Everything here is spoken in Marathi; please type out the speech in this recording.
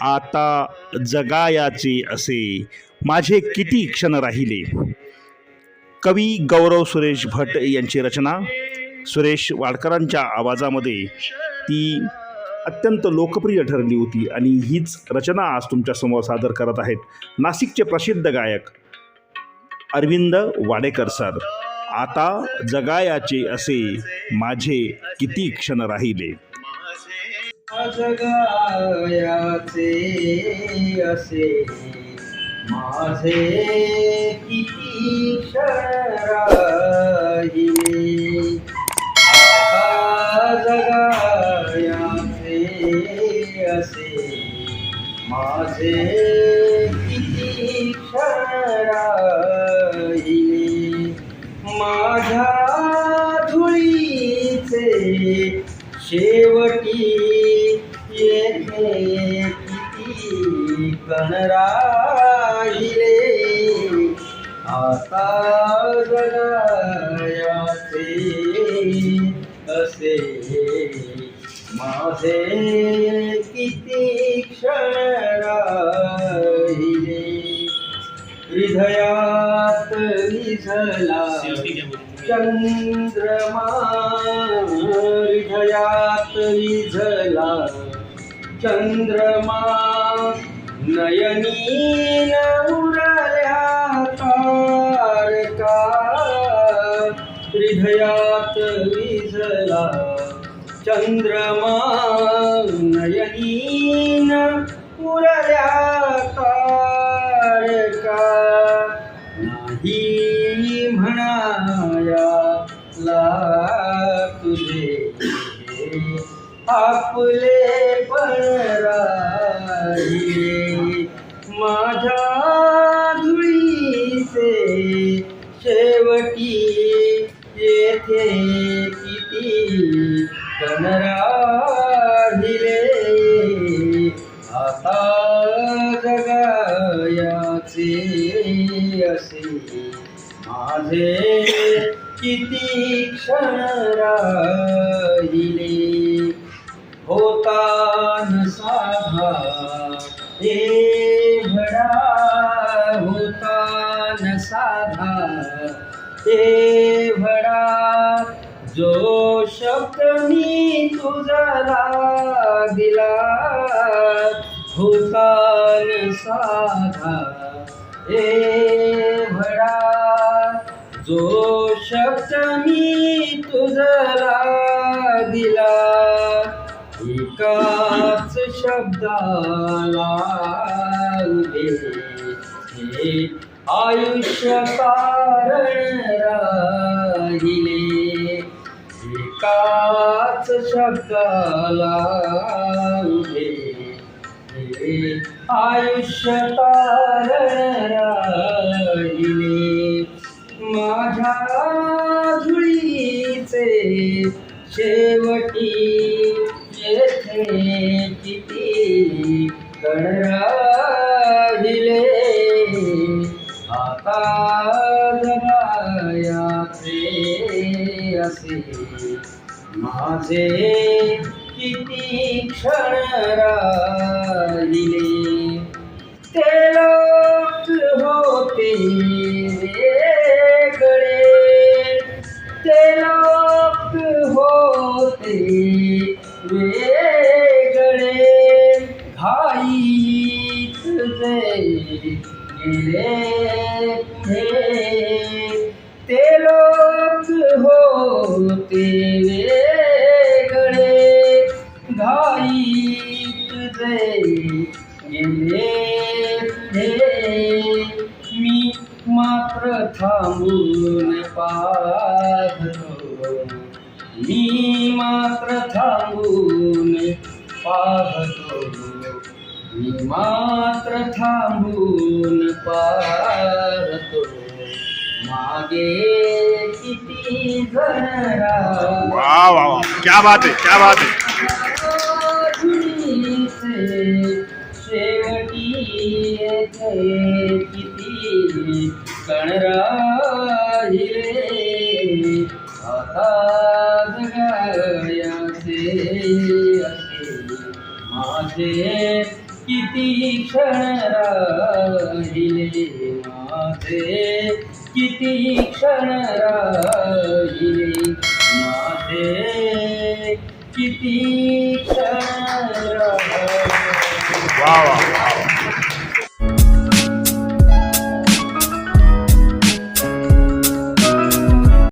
आता जगायाचे असे माझे किती क्षण राहिले. कवी गौरव सुरेश भट यांची रचना सुरेश वाडकरांच्या आवाजामध्ये ती अत्यंत लोकप्रिय ठरली होती आणि हीच रचना आज तुमच्यासमोर सादर करत आहेत. नाशिकचे प्रसिद्ध गायक अरविंद वाडेकर सर आता जगायाचे असे माझे किती क्षण राहिले. जगायाचे असे. माझे किती क्षण शेवटी येथे किती कण राहिले? आता जगायाचे असे माझे किती क्षण राहिले? हृदयात विझला चंद्रमा हृदयात विझला चंद्रमा नयनी उरल्या तारका। हृदयात विझला चंद्रमा नयनीन उरल्या तारका। नाही म्हणाया ला तुझे आपले पण राहिले. माझ्या धुळीचे शेवटी येथे किती कण राहिले. आता जगायाचे असे माझे किती क्षण राहिले. होता न साधा हे भडा होता न साधा हे भडा जो शब्द मी तुझा दिला होता न साधा हे जो शब्द मी तुझला दिला एकाच शब्दाला हे आयुष्य कारण राहिले एकाच शब्दाला हे आयुष्य कारण राहिले. माझ्या धुळीचे शेवटी येथे किती कण राहिले आता जगायाचे असे माझे किती क्षण राहिले ते लोक होते गेले हे ते लोक होते वेगळे. घाईत जे गेले हे मी मात्र थांबून पाहतो. मी मात्र थांबून पाहतो. मी मात्र थांबून पाहतो मागे किती जण राहिले. वा वा वा क्या बात आहे क्या बात आहे धुळीचे शेवटी येथे किती कण राहिले आता किती क्षण राहिले? माझे किती क्षण राहिले? वा वा